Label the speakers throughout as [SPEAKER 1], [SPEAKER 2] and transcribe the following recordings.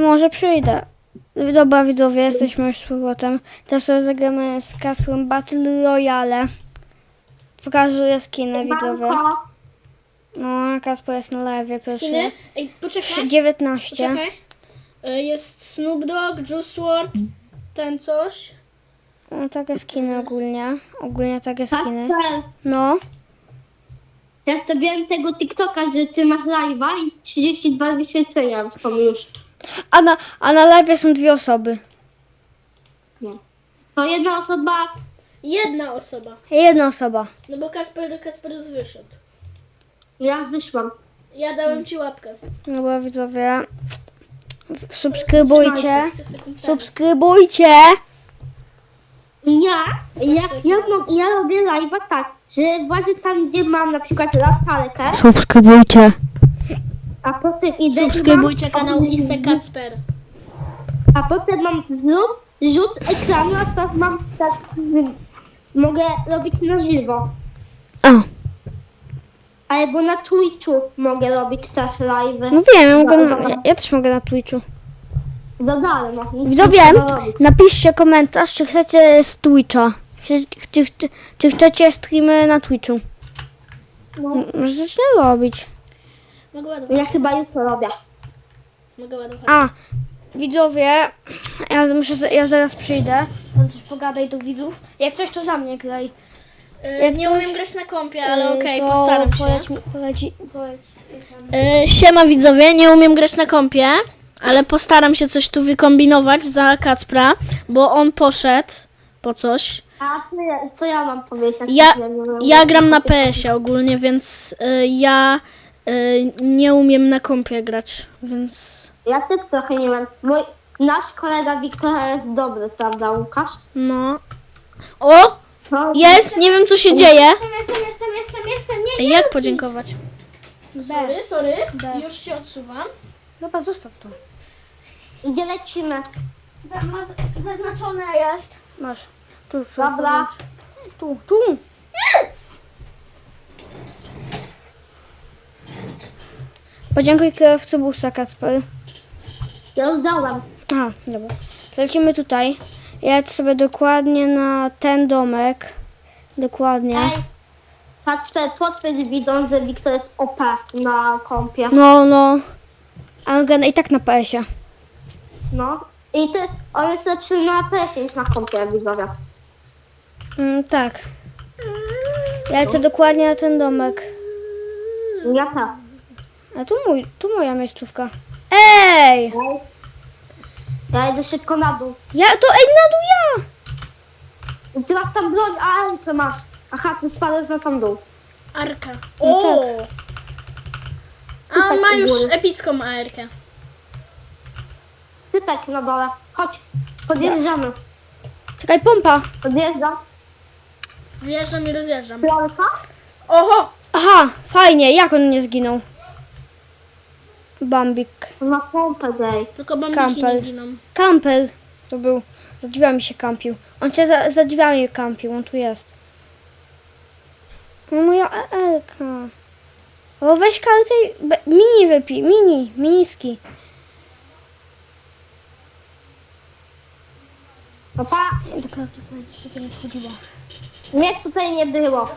[SPEAKER 1] Może przyjdę. Dobra widzowie, jesteśmy już z powrotem. Teraz sobie zagramy z Kasprem Battle Royale. Pokażę skinę widzowie. No, Kasper jest na live pierwszy.
[SPEAKER 2] Skiny? Ej, poczekaj.
[SPEAKER 1] 19.
[SPEAKER 2] Poczekaj. Y, Jest Snoop Dogg, Juice WRLD, ten coś.
[SPEAKER 1] No, takie skiny ogólnie. Ogólnie takie skiny. No.
[SPEAKER 3] ja zrobiłem tego TikToka, że ty masz live'a i 32 wyświetlenia są już.
[SPEAKER 1] A na, a na live są dwie osoby.
[SPEAKER 3] Nie. To jedna osoba,
[SPEAKER 2] Jedna osoba.
[SPEAKER 1] Jedna osoba.
[SPEAKER 2] No bo Kasper, Kasper już wyszedł.
[SPEAKER 3] ja wyszłam.
[SPEAKER 2] Ja dałem ci łapkę.
[SPEAKER 1] No bo widzowie. Subskrybujcie.
[SPEAKER 2] 15 sekund temu.
[SPEAKER 1] Subskrybujcie.
[SPEAKER 3] Ja, ja, ja, mo- ja robię live'a tak, że właśnie tam, gdzie mam na przykład latarkę,
[SPEAKER 1] Subskrybujcie.
[SPEAKER 3] A potem idę i
[SPEAKER 2] Subskrybujcie
[SPEAKER 3] mam,
[SPEAKER 2] kanał Isse Kacper.
[SPEAKER 3] a potem mam zrzut, rzut ekranu, a teraz mam tak, mogę robić na żywo.
[SPEAKER 1] A,
[SPEAKER 3] Albo na Twitchu mogę robić też live'y.
[SPEAKER 1] no wiem, ja, mogę na, ja, ja też mogę na Twitchu.
[SPEAKER 3] Za darmo. Nic
[SPEAKER 1] Widzowie,
[SPEAKER 3] nie trzeba robić.
[SPEAKER 1] napiszcie komentarz, czy chcecie z Twitcha. Czy, czy, czy, czy chcecie streamy na Twitchu.
[SPEAKER 3] No.
[SPEAKER 1] Zacznę robić.
[SPEAKER 2] Mogę ładować.
[SPEAKER 3] Ja chyba jutro robię.
[SPEAKER 2] Mogę ładować.
[SPEAKER 1] A, widzowie, ja, muszę, ja zaraz przyjdę. Tam coś pogadaj do widzów. Jak ktoś to za mnie graj.
[SPEAKER 2] Y,
[SPEAKER 1] jak
[SPEAKER 2] nie
[SPEAKER 1] ktoś-
[SPEAKER 2] umiem grać na kompie, ale
[SPEAKER 1] Y,
[SPEAKER 2] okej,
[SPEAKER 1] to
[SPEAKER 2] postaram się.
[SPEAKER 1] Poleci, poleci, poleci.
[SPEAKER 2] Y, siema widzowie, nie umiem grać na kompie, ale postaram się coś tu wykombinować za Kacpra, bo on poszedł po coś.
[SPEAKER 3] A co ja, co ja mam powiedzieć?
[SPEAKER 2] Ja, ja gram na PS-ie ogólnie, więc y, ja y, nie umiem na kompie grać, więc
[SPEAKER 3] Ja też trochę nie wiem. Mój, nasz kolega Wiktor jest dobry, prawda Łukasz?
[SPEAKER 2] no. O!
[SPEAKER 3] No,
[SPEAKER 2] Jest! Nie wiem co się dzieje.
[SPEAKER 1] Jestem, jestem, jestem, jestem, jestem, nie, nie.
[SPEAKER 2] Jak podziękować? Sorry, sorry.
[SPEAKER 1] B.
[SPEAKER 2] Już się odsuwam.
[SPEAKER 1] Dobra, zostaw to.
[SPEAKER 3] Gdzie lecimy?
[SPEAKER 1] Tam ma z- zaznaczone jest. Masz. Tu, tu,
[SPEAKER 3] Dobra.
[SPEAKER 1] Tu, tu. Podziękuj kierowcy busa, Kacper.
[SPEAKER 3] Ja już dałem.
[SPEAKER 1] Aha, dobra. Lecimy tutaj. Jedź sobie dokładnie na ten domek. Dokładnie.
[SPEAKER 3] Ej, Kacper, potwierdź widzą, że Wiktor jest OP na kompie.
[SPEAKER 1] No, no. Ale gra i tak na PS-ie.
[SPEAKER 3] No. I ty, on jest lepszy na PS niż na kompie, widzowie.
[SPEAKER 1] Mm, tak. Ja lecę dokładnie na ten domek.
[SPEAKER 3] Ja też.
[SPEAKER 1] A tu mój, tu moja miejscówka. Ej!
[SPEAKER 3] Ja idę szybko na dół.
[SPEAKER 1] Ja, to ej, na dół ja!
[SPEAKER 3] Ty masz tam broń, a ty masz. Aha, ty spadłeś na sam dół.
[SPEAKER 2] Arka.
[SPEAKER 1] No
[SPEAKER 2] O!
[SPEAKER 1] tak.
[SPEAKER 2] A on ma już epicką AR-kę.
[SPEAKER 3] Typek na dole. Chodź, podjeżdżamy.
[SPEAKER 1] Czekaj, pompa.
[SPEAKER 3] Podjeżdżam.
[SPEAKER 2] Wjeżdżam i rozjeżdżam.
[SPEAKER 3] Piątka?
[SPEAKER 2] Oho!
[SPEAKER 1] Aha, fajnie, jak on nie zginął? Bambik.
[SPEAKER 3] On ma pompę, dej.
[SPEAKER 2] Tylko bambiki nie
[SPEAKER 1] Kampel.
[SPEAKER 2] giną.
[SPEAKER 1] Kamper to był. Za drzwiami się kampił. On się za, za drzwiami kampił, on tu jest. No moja ELka. O, weź kartę i be- mini wypij, mini, miniski.
[SPEAKER 3] No pa,
[SPEAKER 1] Do karty powiedzieć, żeby nie wchodziła.
[SPEAKER 3] mnie tutaj nie było.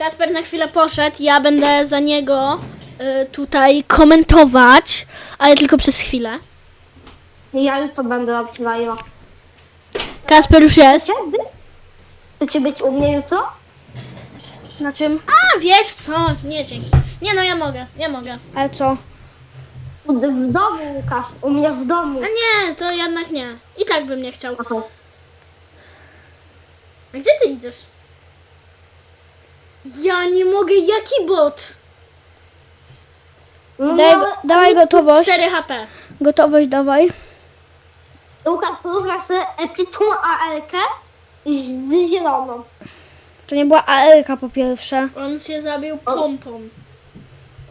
[SPEAKER 2] Kasper na chwilę poszedł, ja będę za niego y, tutaj komentować, ale tylko przez chwilę.
[SPEAKER 3] Ja już to będę robić live'a.
[SPEAKER 2] Kasper już jest.
[SPEAKER 3] Kiedy? Chcecie być u mnie jutro?
[SPEAKER 1] Na czym?
[SPEAKER 2] A, wiesz co? Nie, dzięki. Nie no, ja mogę, ja mogę.
[SPEAKER 1] Ale co?
[SPEAKER 3] W, w domu, Łukasz. U mnie w domu.
[SPEAKER 2] A nie, to jednak nie. I tak bym nie chciał.
[SPEAKER 3] Aha.
[SPEAKER 2] A gdzie ty idziesz? Ja nie mogę, jaki bot?
[SPEAKER 3] No,
[SPEAKER 1] Daj, dawaj gotowość.
[SPEAKER 2] 4 HP.
[SPEAKER 1] Gotowość dawaj.
[SPEAKER 3] Łukasz, porównasz sobie epicką AL-kę z, z zieloną.
[SPEAKER 1] To nie była ALK po pierwsze.
[SPEAKER 2] On się zabił pompą.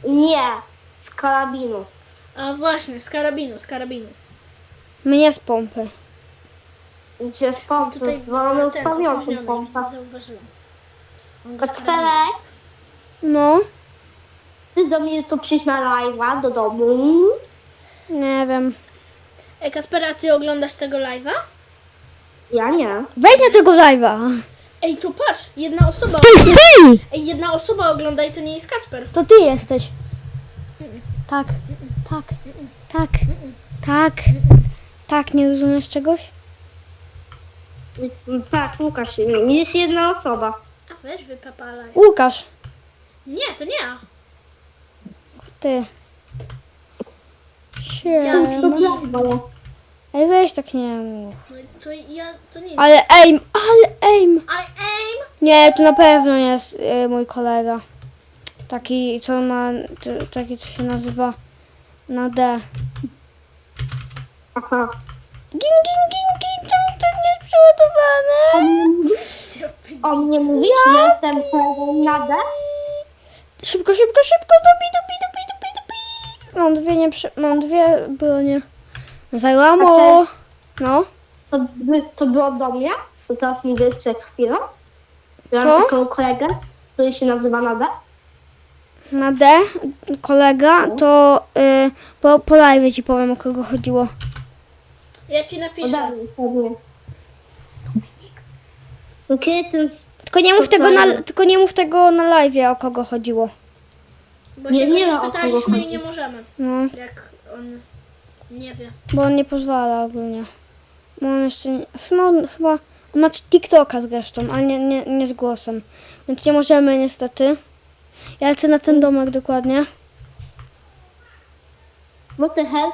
[SPEAKER 3] Nie, z karabinu.
[SPEAKER 2] A właśnie, z karabinu, z karabinu.
[SPEAKER 1] Mnie z pompy.
[SPEAKER 3] Gdzie z pompy,
[SPEAKER 2] Tutaj
[SPEAKER 3] bo mamy
[SPEAKER 2] ten
[SPEAKER 3] ustawioną
[SPEAKER 2] opóźniony,
[SPEAKER 3] pompę.
[SPEAKER 2] zauważyłam.
[SPEAKER 3] Kacperek,
[SPEAKER 1] No,
[SPEAKER 3] ty do mnie tu przyjść na live'a, do domu.
[SPEAKER 1] nie wiem.
[SPEAKER 2] Ej, Kaspera, ty oglądasz tego live'a?
[SPEAKER 3] Ja nie.
[SPEAKER 1] Wejdź na tego live'a.
[SPEAKER 2] Ej, to patrz, jedna osoba.
[SPEAKER 1] To jest ty!
[SPEAKER 2] Ej, jedna osoba ogląda i to nie jest Kacper.
[SPEAKER 1] To ty jesteś. Tak, tak, tak, tak, tak, nie rozumiesz czegoś?
[SPEAKER 3] Tak, Łukasz, jest jedna osoba.
[SPEAKER 2] Weź wypapalaj.
[SPEAKER 1] Łukasz,
[SPEAKER 2] Nie, to nie ja.
[SPEAKER 1] ty.
[SPEAKER 2] Ja
[SPEAKER 1] Siema. Ej, weź tak nie mów.
[SPEAKER 2] No, to ja, to nie
[SPEAKER 1] Ale aim, ale aim.
[SPEAKER 2] Ale aim!
[SPEAKER 1] Nie, to na pewno jest y, mój kolega. Taki, co ma, t- taki, co się nazywa na D.
[SPEAKER 3] Aha.
[SPEAKER 1] Gin, gin, gin, gin, przeładowane?
[SPEAKER 3] O mnie mówisz, że jestem D?
[SPEAKER 1] Szybko, szybko, szybko, dobi, dobi, dobi, dobi, dobi. Mam dwie, nie, prze- mam dwie bronie. Zajłamo. No,
[SPEAKER 3] To, by, to było do mnie? To teraz mówię jeszcze chwilę. Ja
[SPEAKER 1] Co?
[SPEAKER 3] mam taką kolegę, który się nazywa Nada.
[SPEAKER 1] na D kolega, to y, po, po live ci powiem o kogo chodziło.
[SPEAKER 2] Ja ci napiszę.
[SPEAKER 3] Ode mnie, pewnie. No Kiedy ten...
[SPEAKER 1] Tylko nie mów
[SPEAKER 3] To
[SPEAKER 1] tego na, tylko nie mów tego na live o kogo chodziło.
[SPEAKER 2] Bo
[SPEAKER 3] Nie,
[SPEAKER 2] się go
[SPEAKER 3] nie
[SPEAKER 2] nie
[SPEAKER 3] ma o kogo
[SPEAKER 2] spytaliśmy i
[SPEAKER 3] chodzi.
[SPEAKER 2] nie możemy.
[SPEAKER 1] No,
[SPEAKER 2] Jak on nie wie.
[SPEAKER 1] bo on nie pozwala ogólnie. Bo on jeszcze, nie, w sumie on chyba, on ma TikToka zresztą, ale nie, nie, nie z głosem. Więc nie możemy niestety. Ja lecę na ten domek dokładnie.
[SPEAKER 3] What the hell?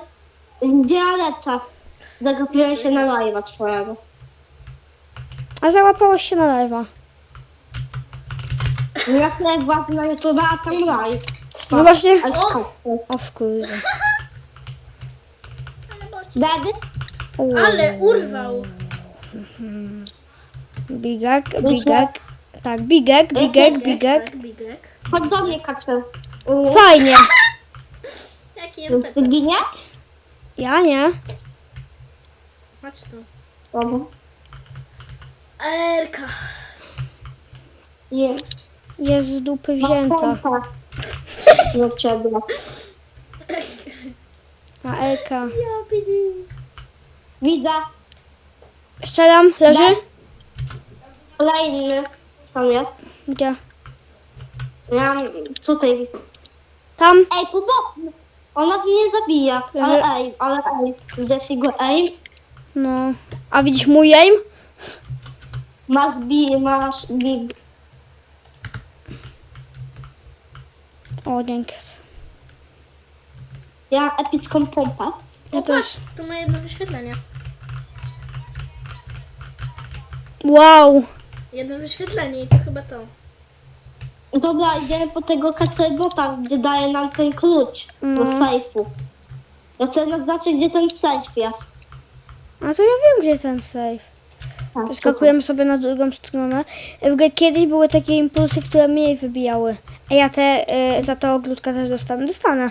[SPEAKER 3] Gdzie ja lecę? Zagapiłem się na live'a twojego.
[SPEAKER 1] A załapałeś się na live'a.
[SPEAKER 3] Ja tutaj władzę na YouTube, a tam live.
[SPEAKER 1] No właśnie.
[SPEAKER 3] Ale skąd?
[SPEAKER 1] O wkurde.
[SPEAKER 2] Ale boci.
[SPEAKER 3] Dady?
[SPEAKER 2] Ale urwał.
[SPEAKER 1] Bigak, bigak. Tak, bigek, bigek, bigek.
[SPEAKER 2] Tak, bigek.
[SPEAKER 3] Chodź do mnie, Kacper.
[SPEAKER 1] Fajnie.
[SPEAKER 2] Jaki
[SPEAKER 3] Ty
[SPEAKER 2] NPC?
[SPEAKER 3] ginie?
[SPEAKER 1] Ja nie.
[SPEAKER 2] Patrz tu.
[SPEAKER 3] Dobra.
[SPEAKER 2] Erka.
[SPEAKER 3] Nie.
[SPEAKER 1] Jest z dupy wzięta.
[SPEAKER 3] Do ciebie.
[SPEAKER 1] A Elka.
[SPEAKER 2] Ja pidi.
[SPEAKER 3] Widzę.
[SPEAKER 1] Strzelam, leży?
[SPEAKER 3] Kolejny. Tam jest.
[SPEAKER 1] Gdzie?
[SPEAKER 3] Ja tutaj widzę.
[SPEAKER 1] Tam?
[SPEAKER 3] Ej, podobno. Ona mnie zabija. Ale ej, ale ej. Widzisz go ej?
[SPEAKER 1] No. A widzisz mój aim?
[SPEAKER 3] Masz bi, masz big.
[SPEAKER 1] O, dzięki.
[SPEAKER 3] Ja mam epicką pompę.
[SPEAKER 1] Ja
[SPEAKER 2] O,
[SPEAKER 1] też.
[SPEAKER 2] tu ma jedno wyświetlenie.
[SPEAKER 1] Wow.
[SPEAKER 2] Jedno wyświetlenie i to chyba to.
[SPEAKER 3] Dobra, idziemy po tego Bota, gdzie daje nam ten klucz do
[SPEAKER 1] No.
[SPEAKER 3] sejfu. Ja chcę naznaczyć, gdzie ten sejf jest.
[SPEAKER 1] A to ja wiem, gdzie ten safe.
[SPEAKER 3] Tak,
[SPEAKER 1] Przeskakujemy sobie na drugą stronę. Ogóle Kiedyś były takie impulsy, które mniej wybijały. A ja te y, za to ogródka też dostanę. Dostanę.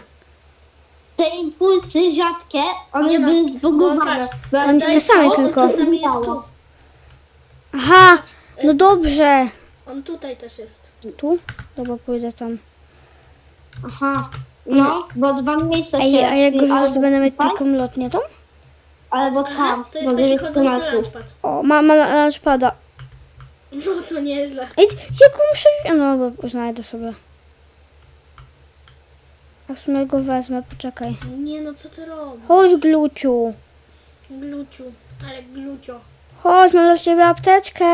[SPEAKER 3] Te impulsy rzadkie, one
[SPEAKER 2] Nie ma.
[SPEAKER 3] były
[SPEAKER 2] No,
[SPEAKER 3] zbugowane.
[SPEAKER 2] patrz.
[SPEAKER 3] Bo ja
[SPEAKER 1] On
[SPEAKER 3] tutaj-
[SPEAKER 1] czasami
[SPEAKER 2] on
[SPEAKER 1] tylko.
[SPEAKER 2] czasami jest tu.
[SPEAKER 1] Aha! No dobrze.
[SPEAKER 2] On tutaj też jest.
[SPEAKER 1] Tu? Dobra, pójdę tam.
[SPEAKER 3] Aha. No, bo dwa miejsca się
[SPEAKER 1] Ej, a jak go
[SPEAKER 3] jest,
[SPEAKER 1] rzucę, to będę mieć
[SPEAKER 3] tutaj,
[SPEAKER 1] taką lotnię tą?
[SPEAKER 3] Albo
[SPEAKER 2] Aha,
[SPEAKER 3] tam,
[SPEAKER 2] to jest
[SPEAKER 3] bo
[SPEAKER 2] taki chodzący
[SPEAKER 3] metrów.
[SPEAKER 2] launchpad.
[SPEAKER 1] O, mam ma launchpada.
[SPEAKER 2] No to nieźle.
[SPEAKER 1] Ej, jak muszę... No, bo znajdę sobie. A w sumie go wezmę, poczekaj.
[SPEAKER 2] Nie no, co ty robisz?
[SPEAKER 1] Chodź, Gluciu.
[SPEAKER 2] Gluciu. Ale glucio.
[SPEAKER 1] Chodź, mam dla ciebie apteczkę.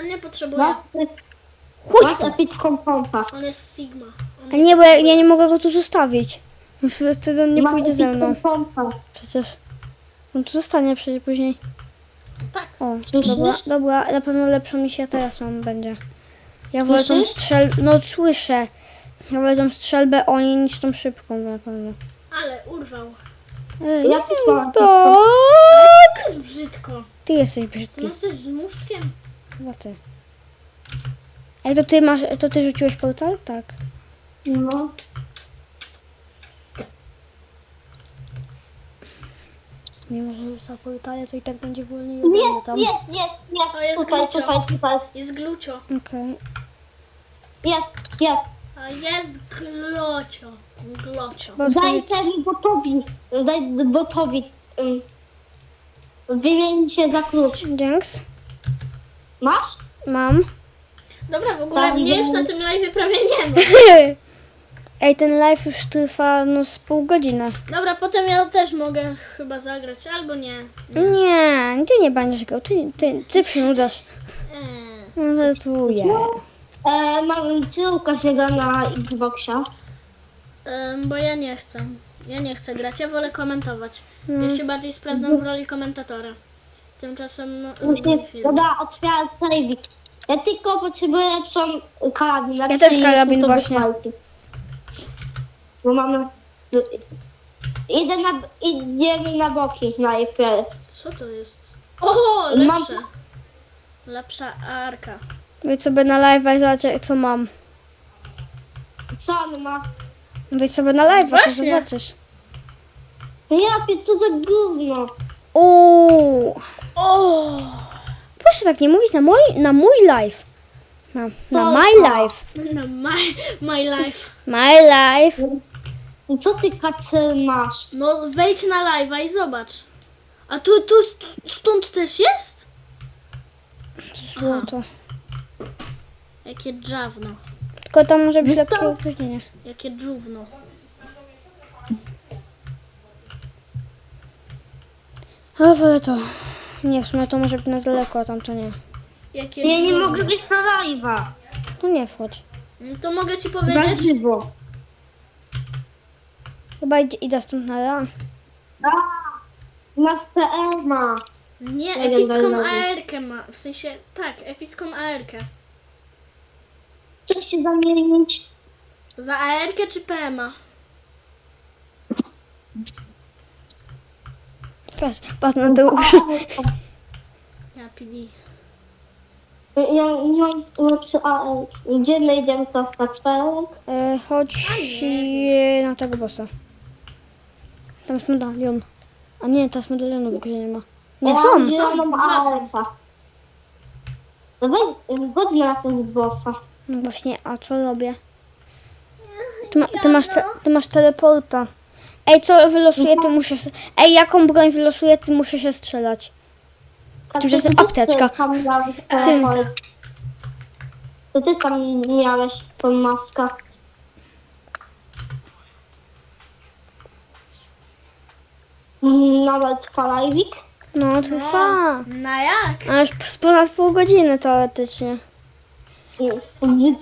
[SPEAKER 2] On nie potrzebuje.
[SPEAKER 1] Chodź tu.
[SPEAKER 3] epicką pompę.
[SPEAKER 2] On jest Sigma. On
[SPEAKER 1] A nie, bo ja, ja nie mogę go tu zostawić. Wtedy on nie
[SPEAKER 3] Masz
[SPEAKER 1] pójdzie ze mną.
[SPEAKER 3] pompę.
[SPEAKER 1] Przecież. On tu zostanie przecież później.
[SPEAKER 2] Tak.
[SPEAKER 1] O,
[SPEAKER 3] Słyszysz?
[SPEAKER 1] dobra, dobra, na pewno lepszą misję teraz mam będzie. Ja wolę tą
[SPEAKER 3] Słyszysz?
[SPEAKER 1] strzelbę, no słyszę. Ja wolę tą strzelbę oni niż tą szybką na pewno.
[SPEAKER 2] Ale urwał.
[SPEAKER 1] Ej,
[SPEAKER 3] Ja mam
[SPEAKER 1] tak!
[SPEAKER 2] To jest brzydko.
[SPEAKER 1] Ty jesteś
[SPEAKER 2] Ty
[SPEAKER 1] brzydki,
[SPEAKER 2] jesteś z muszczkiem.
[SPEAKER 1] chyba ty. Ej, to ty masz, to ty rzuciłeś portal? Tak.
[SPEAKER 3] No.
[SPEAKER 1] Mimo, że rzuca portale, to i tak będzie wolniej ode mnie
[SPEAKER 3] Jest,
[SPEAKER 1] tam.
[SPEAKER 3] jest, jest, jest.
[SPEAKER 2] O, jest
[SPEAKER 3] tutaj,
[SPEAKER 2] kluczo.
[SPEAKER 3] tutaj, tutaj.
[SPEAKER 2] Jest glucio.
[SPEAKER 1] Okej.
[SPEAKER 3] Jest, jest.
[SPEAKER 2] A jest glocio. Glocio.
[SPEAKER 1] Bo
[SPEAKER 3] Daj
[SPEAKER 1] sobie-
[SPEAKER 3] temu botowi. Daj botowi. ym, wymieni się za klucz.
[SPEAKER 1] Dzięks.
[SPEAKER 3] Masz?
[SPEAKER 1] Mam.
[SPEAKER 2] Dobra, w ogóle
[SPEAKER 3] Tak,
[SPEAKER 2] mnie już na tym live prawie nie ma.
[SPEAKER 1] Ej, ten live już trwa no z pół godziny.
[SPEAKER 2] Dobra, potem ja też mogę chyba zagrać, albo nie.
[SPEAKER 1] Nie, ty nie będziesz grał, ty, ty, ty przynudzasz.
[SPEAKER 2] Eee.
[SPEAKER 1] No żartuję.
[SPEAKER 3] E, mam się gra na Xboxie.
[SPEAKER 2] Em, bo ja nie chcę. Ja nie chcę grać, ja wolę komentować.
[SPEAKER 1] Mm.
[SPEAKER 2] Ja się bardziej sprawdzam w roli komentatora. Tymczasem no,
[SPEAKER 3] Właśnie,
[SPEAKER 2] film.
[SPEAKER 3] dobra, otwieram telewizor. Ja tylko potrzebuję lepszą karabin.
[SPEAKER 1] Ja też karabin właśnie.
[SPEAKER 3] Bo mamy... Idę na, idziemy na boki najpierw.
[SPEAKER 2] Co to jest? O, lepsze. Lepsza arka.
[SPEAKER 1] Wejdź sobie na live i zobacz co mam.
[SPEAKER 3] Co on ma?
[SPEAKER 1] Wejdź sobie na live, to
[SPEAKER 2] Właśnie.
[SPEAKER 1] zobaczysz.
[SPEAKER 3] Ja pię, co za gówno.
[SPEAKER 1] Uuu.
[SPEAKER 2] O!
[SPEAKER 1] Proszę tak nie mówić na mój, na mój live. Na, na
[SPEAKER 3] Co
[SPEAKER 1] my
[SPEAKER 3] to?
[SPEAKER 1] life.
[SPEAKER 2] No, my, my life.
[SPEAKER 1] My life.
[SPEAKER 3] Co ty kacel masz?
[SPEAKER 2] No wejdź na live'a i zobacz. A tu, tu, stąd też jest?
[SPEAKER 1] Złoto.
[SPEAKER 2] Jakie drzawno.
[SPEAKER 1] Tylko tam może być lekkie opóźnienie.
[SPEAKER 2] Jakie dżówno.
[SPEAKER 1] O, wolę to. Nie, w sumie to może być na daleko, a tam to nie.
[SPEAKER 2] Jakie
[SPEAKER 3] Ja nie
[SPEAKER 2] dżówno.
[SPEAKER 3] mogę być na live'a.
[SPEAKER 1] To nie wchodź.
[SPEAKER 2] No To mogę ci powiedzieć?
[SPEAKER 3] żywo.
[SPEAKER 1] Chyba idzie, idę stąd na ran.
[SPEAKER 3] A, Masz PR ma.
[SPEAKER 2] Nie,
[SPEAKER 3] Nie wiem,
[SPEAKER 2] epicką. AR-kę ma. W sensie, tak, epicką AR-kę.
[SPEAKER 3] Chcesz się zamienić?
[SPEAKER 2] Za AR-kę czy PMA?
[SPEAKER 1] Patrz, patrz na te uszy.
[SPEAKER 2] Ja PD.
[SPEAKER 3] Ja nie mam lepszy AL. Gdzie my idziemy to w Kacperek?
[SPEAKER 1] E, chodź e, na tego bossa. Tam jest medalion. A nie, teraz medalionu w grze nie ma. Nie są.
[SPEAKER 2] Dwa są.
[SPEAKER 3] AL. Dawaj, chodź na jakąś bossa.
[SPEAKER 1] No właśnie, a co robię? Ty, ma, ty, masz, te, ty masz teleporta. Ej, co wylosuję, ty muszę... s- Ej, jaką broń wylosuję, ty muszę się strzelać. Tymczasem
[SPEAKER 3] Ty- ty- ty
[SPEAKER 1] apteczka.
[SPEAKER 3] Teleport. To ty tam miałeś tą maskę. Nadal trwa live'ik?
[SPEAKER 1] No, trwa.
[SPEAKER 2] Na jak?
[SPEAKER 1] A już z ponad pół godziny teoretycznie.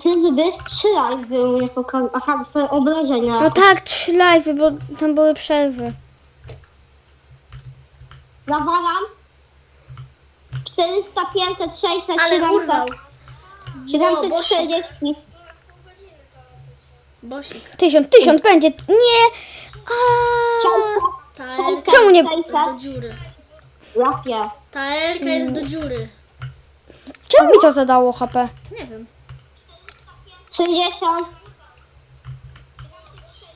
[SPEAKER 3] Ty zrobiłeś trzy live'y u mnie pokazał. Aha, swoje obrażenia.
[SPEAKER 1] No tak, trzy live, bo tam były przerwy.
[SPEAKER 3] Nawalam. 400, 500, 600,
[SPEAKER 2] Ale
[SPEAKER 3] 700,
[SPEAKER 2] urwał. Bosik.
[SPEAKER 3] 740.
[SPEAKER 2] Bosik.
[SPEAKER 1] Tysiąc, tysiąc będzie. Nie! A,
[SPEAKER 3] Często
[SPEAKER 2] Ta
[SPEAKER 1] Czemu nie-
[SPEAKER 2] jest do dziury.
[SPEAKER 3] łapie.
[SPEAKER 2] Ta AR-ka jest do dziury.
[SPEAKER 1] czemu mi to zadało HP?
[SPEAKER 2] Nie wiem.
[SPEAKER 3] 60.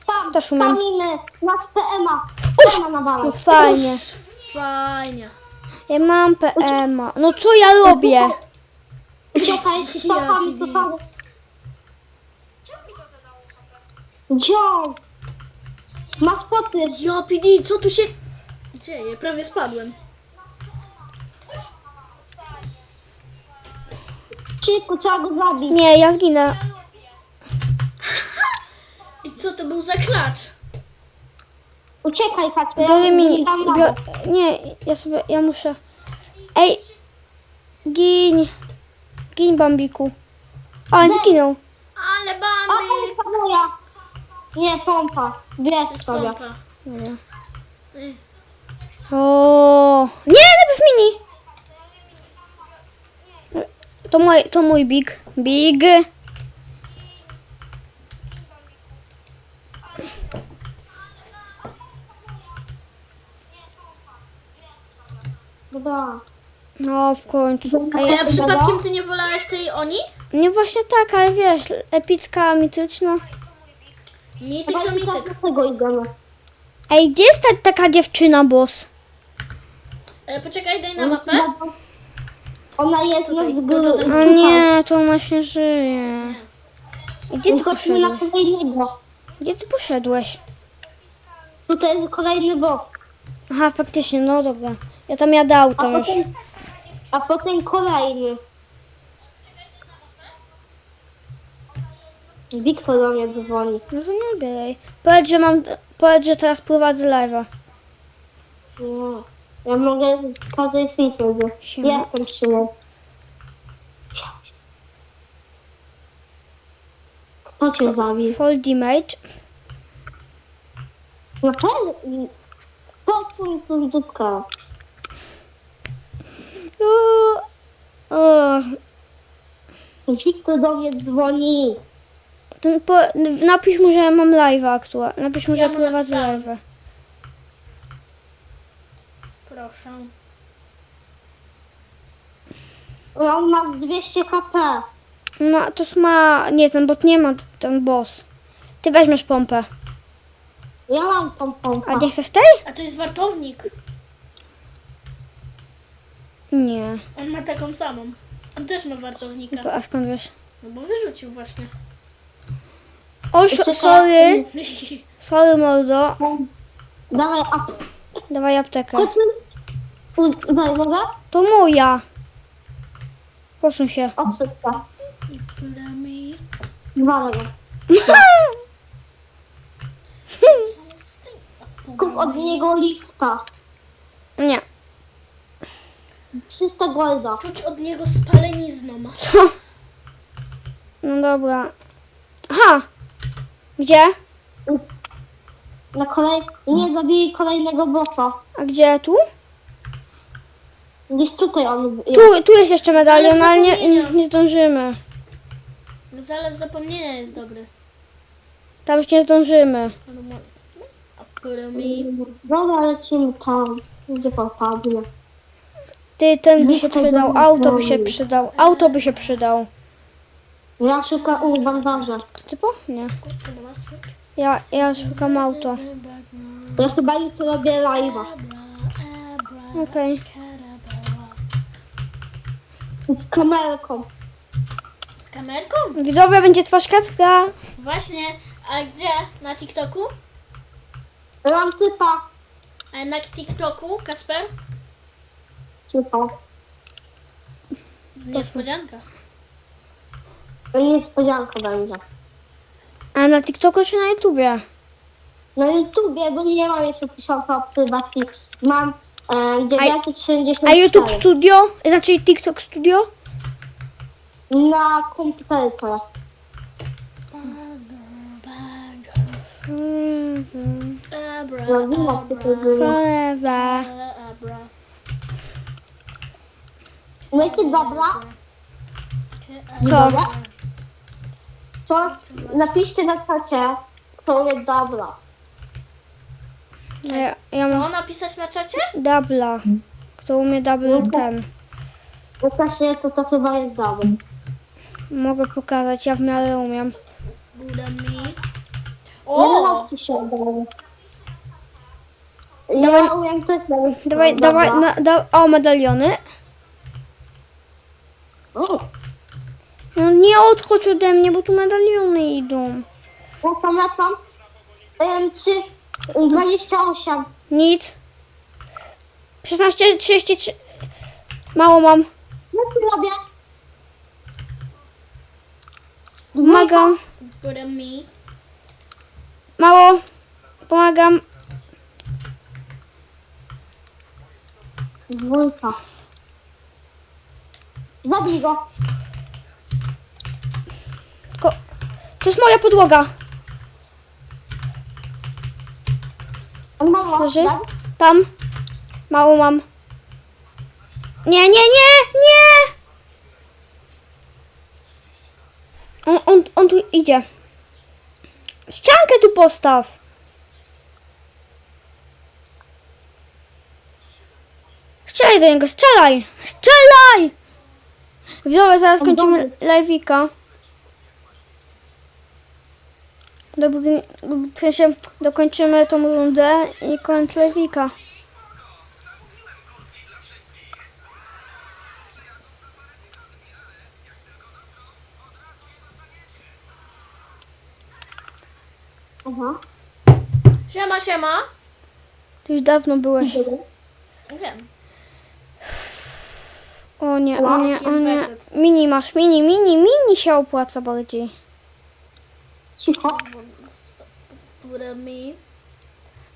[SPEAKER 3] Tam,
[SPEAKER 1] Też umiem.
[SPEAKER 3] Paminy, masz PMA. PMA
[SPEAKER 1] No fajnie.
[SPEAKER 2] Uż, Fajnie.
[SPEAKER 1] Ja mam PM. No co ja robię?
[SPEAKER 3] Czekaj, cofamy, cofamy. Masz poty.
[SPEAKER 2] Ja PD, co tu się dzieje? Prawie spadłem.
[SPEAKER 3] Szybko, trzeba go zabić.
[SPEAKER 1] Nie, ja zginę.
[SPEAKER 2] I co to był za klacz?
[SPEAKER 3] Uciekaj, Kacper. Ja
[SPEAKER 1] mi...
[SPEAKER 3] dam
[SPEAKER 1] Bio...
[SPEAKER 3] rady.
[SPEAKER 1] Nie, ja sobie... Ja muszę... Ej! Gin! Gin, Bambiku. A, on zginął.
[SPEAKER 2] Ale
[SPEAKER 3] O. Nie, pompa. Bierz sobie.
[SPEAKER 2] Pompa.
[SPEAKER 1] Dobra.
[SPEAKER 2] Ej,
[SPEAKER 1] O, Nie, najpierw mini! To mój, to mój big. Big.
[SPEAKER 3] Dobra.
[SPEAKER 1] No, w końcu.
[SPEAKER 2] A
[SPEAKER 1] Ej,
[SPEAKER 2] ja przypadkiem ty nie wolałeś tej oni?
[SPEAKER 1] nie właśnie tak, ale wiesz, epicka, mityczna.
[SPEAKER 2] Mityk to mityk.
[SPEAKER 3] tego idziemy.
[SPEAKER 1] Ej, gdzie jest ta, taka dziewczyna, boss?
[SPEAKER 2] E, poczekaj, daj na mapę.
[SPEAKER 3] Ona jest
[SPEAKER 2] Tutaj,
[SPEAKER 3] na z
[SPEAKER 2] do
[SPEAKER 3] góry.
[SPEAKER 1] O nie, to ona się żyje. Gdzie ty
[SPEAKER 3] Chodźmy na
[SPEAKER 1] poszedłeś?
[SPEAKER 3] kolejnego.
[SPEAKER 1] Gdzie ty poszedłeś?
[SPEAKER 3] Tutaj jest kolejny boss.
[SPEAKER 1] Aha, faktycznie, no dobra. Ja tam jadę
[SPEAKER 3] A
[SPEAKER 1] autem już.
[SPEAKER 3] potem, a potem kolejny. Wiktor do mnie dzwoni.
[SPEAKER 1] No to nie odbieraj. Powiedz, że mam, powiedz, że teraz prowadzę live'a.
[SPEAKER 3] Nie. Ja mogę kazać Fisy.
[SPEAKER 1] Siema.
[SPEAKER 3] Jak tam przyjął? Kto cię zabił?
[SPEAKER 1] Full damage.
[SPEAKER 3] Na pewno. Po co mi to dupka?
[SPEAKER 1] O, o,
[SPEAKER 3] Wiktor do mnie dzwoni.
[SPEAKER 1] Ten po, napisz mu, że mam live'a aktualnie. Napisz mu,
[SPEAKER 2] Ja
[SPEAKER 1] że
[SPEAKER 2] mu
[SPEAKER 1] prowadzę
[SPEAKER 2] napisałem.
[SPEAKER 1] live'a.
[SPEAKER 2] Proszę.
[SPEAKER 3] On ma 200 kp.
[SPEAKER 1] Ma, to ma, nie, ten bot nie ma, ten boss. Ty weźmiesz pompę.
[SPEAKER 3] Ja mam tą pompę.
[SPEAKER 1] A nie chcesz tej?
[SPEAKER 2] A to jest wartownik.
[SPEAKER 1] Nie.
[SPEAKER 2] On ma taką samą. On też ma wartownika.
[SPEAKER 1] A skąd wiesz?
[SPEAKER 2] No bo wyrzucił właśnie.
[SPEAKER 1] O,
[SPEAKER 3] Czekaj.
[SPEAKER 1] sorry. Sorry, mordo.
[SPEAKER 3] Dawaj, a
[SPEAKER 1] Dawaj aptekę.
[SPEAKER 3] chodźmy. U- Daj, mogę?
[SPEAKER 1] To moja. Posuń się.
[SPEAKER 3] To.
[SPEAKER 2] I pyrami.
[SPEAKER 3] Dwa go. Kup od niego lifta.
[SPEAKER 1] Nie.
[SPEAKER 3] 300 golda.
[SPEAKER 2] Czuć od niego spalenizną.
[SPEAKER 1] Co? No dobra. Aha. Gdzie?
[SPEAKER 3] Na kolej... Nie zabij kolejnego bossa.
[SPEAKER 1] A gdzie? Tu?
[SPEAKER 3] Gdzieś tutaj on.
[SPEAKER 1] Tu, tu jest jeszcze medalion, ale nie, nie zdążymy.
[SPEAKER 2] Zalew zapomnienia jest dobry.
[SPEAKER 1] Tam już nie zdążymy.
[SPEAKER 3] Dobra, lecimy tam. Gdzie popadnie.
[SPEAKER 1] Ty, ten by się przydał. Auto by się przydał. Auto by się przydał.
[SPEAKER 3] Ja szukam u bandaża.
[SPEAKER 1] Typo? Nie. Ja, ja szukam auto.
[SPEAKER 3] Ja chyba jutro robię live'a.
[SPEAKER 1] Okej.
[SPEAKER 3] Z kamerką.
[SPEAKER 2] Z kamerką?
[SPEAKER 1] Widzowie, będzie twarz.
[SPEAKER 2] Właśnie. A gdzie? Na TikToku?
[SPEAKER 3] Mam typa.
[SPEAKER 2] A na TikToku, Kasper?
[SPEAKER 3] Typa.
[SPEAKER 2] Niespodzianka.
[SPEAKER 3] Niespodzianka będzie.
[SPEAKER 1] A na TikToku czy na YouTubie?
[SPEAKER 3] Na YouTubie, bo nie mam jeszcze tysiąca obserwacji. Mam e, 974.
[SPEAKER 1] A YouTube Studio? Znaczy TikTok Studio?
[SPEAKER 3] Na komputerze to.
[SPEAKER 2] Abra,
[SPEAKER 3] No, nie ma
[SPEAKER 2] abra,
[SPEAKER 3] takiego.
[SPEAKER 1] Forever.
[SPEAKER 3] Wiecie dobra?
[SPEAKER 1] Co?
[SPEAKER 3] To napiszcie na czacie, kto umie dobra.
[SPEAKER 1] Ja, ja mam
[SPEAKER 2] Co napisać na czacie?
[SPEAKER 1] dubla. Kto umie double ten?
[SPEAKER 3] Bo też nie co to chyba jest dobry.
[SPEAKER 1] Mogę pokazać, ja w miarę umiem.
[SPEAKER 2] Buda mi.
[SPEAKER 3] Nie
[SPEAKER 2] O!
[SPEAKER 3] mówcie się dobry. Ja umiem też nawet.
[SPEAKER 1] Dawaj, dawaj, na, da, o medaliony.
[SPEAKER 3] O,
[SPEAKER 1] No nie odchodź ode mnie, bo tu medaliony idą.
[SPEAKER 3] Lecam, lecam. Em, trzy, 28.
[SPEAKER 1] Nic. 16, 33. Mało mam.
[SPEAKER 3] No co robię?
[SPEAKER 1] Pomagam. Mało. Pomagam.
[SPEAKER 3] Dwójka. Zabij go.
[SPEAKER 1] Tylko, to jest moja podłoga.
[SPEAKER 3] On ma
[SPEAKER 1] Leży? Tam. Mało mam. Nie, nie, nie, nie! On, on, on tu idzie. Ściankę tu postaw. Strzelaj do niego, strzelaj! Strzelaj! Widzowie, zaraz kończymy live'ika. Dobry, w sensie dokończymy tą rundę i koniec live'ika.
[SPEAKER 3] Aha.
[SPEAKER 2] Siema, siema.
[SPEAKER 1] Ty już dawno byłeś.
[SPEAKER 2] Wiem.
[SPEAKER 1] O nie, o nie, o nie. Mini masz, mini, mini, mini się opłaca bardziej.
[SPEAKER 3] Cicho.
[SPEAKER 2] Którymi?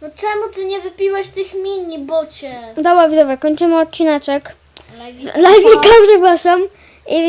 [SPEAKER 2] No czemu ty nie wypiłeś tych mini, bocie?
[SPEAKER 1] Dobra widzowie, kończymy odcineczek.
[SPEAKER 2] Live
[SPEAKER 1] Live, przepraszam. I